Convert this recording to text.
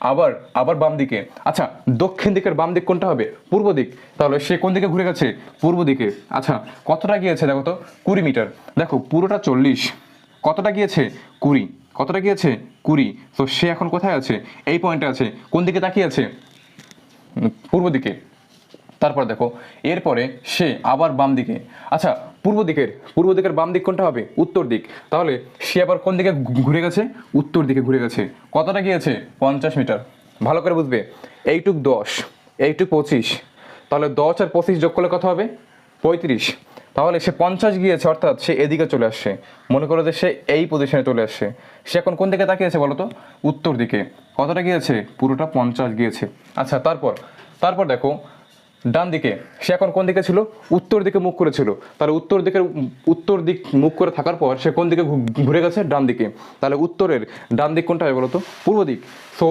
আবার আবার বাম দিকে। আচ্ছা দক্ষিণ দিকের বাম দিক কোনটা হবে? পূর্ব দিক। তাহলে সে কোন দিকে ঘুরে গেছে? পূর্ব দিকে। আচ্ছা কতটা গিয়েছে দেখো তো? কুড়ি মিটার। দেখো, পুরোটা চল্লিশ। কতটা গিয়েছে? কুড়ি। কতটা গিয়েছে? কুড়ি। তো সে এখন কোথায় আছে? এই পয়েন্টে আছে। কোন দিকে তাকিয়ে আছে? পূর্ব দিকে। তারপর দেখো, এরপরে সে আবার বাম দিকে। আচ্ছা পূর্ব দিকের পূর্ব দিকের বাম দিক কোনটা হবে? উত্তর দিক। তাহলে সে আবার কোন দিকে ঘুরে গেছে? উত্তর দিকে ঘুরে গেছে। কতটা গিয়েছে? পঞ্চাশ মিটার। ভালো করে বুঝবে। এইটুক দশ, এইটুক পঁচিশ। তাহলে দশ আর পঁচিশ যোগ করলে কত হবে? পঁয়ত্রিশ। তাহলে সে পঞ্চাশ গিয়েছে, অর্থাৎ সে এদিকে চলে আসছে। মনে করো যে সে এই পজিশনে চলে আসছে। সে এখন কোন দিকে তাকিয়েছে বলো তো? উত্তর দিকে। কতটা গিয়েছে? পুরোটা পঞ্চাশ গিয়েছে। আচ্ছা তারপর তারপর দেখো ডান দিকে, সে এখন কোন দিকে ছিল? উত্তর দিকে মুখ করেছিল তাহলে উত্তর দিকের, উত্তর দিক মুখ করে থাকার পর সে কোন দিকে ঘুরে গেছে? ডান দিকে। তাহলে উত্তরের, ডান দিক কোনটা হবে বলতো? পূর্ব দিক। সো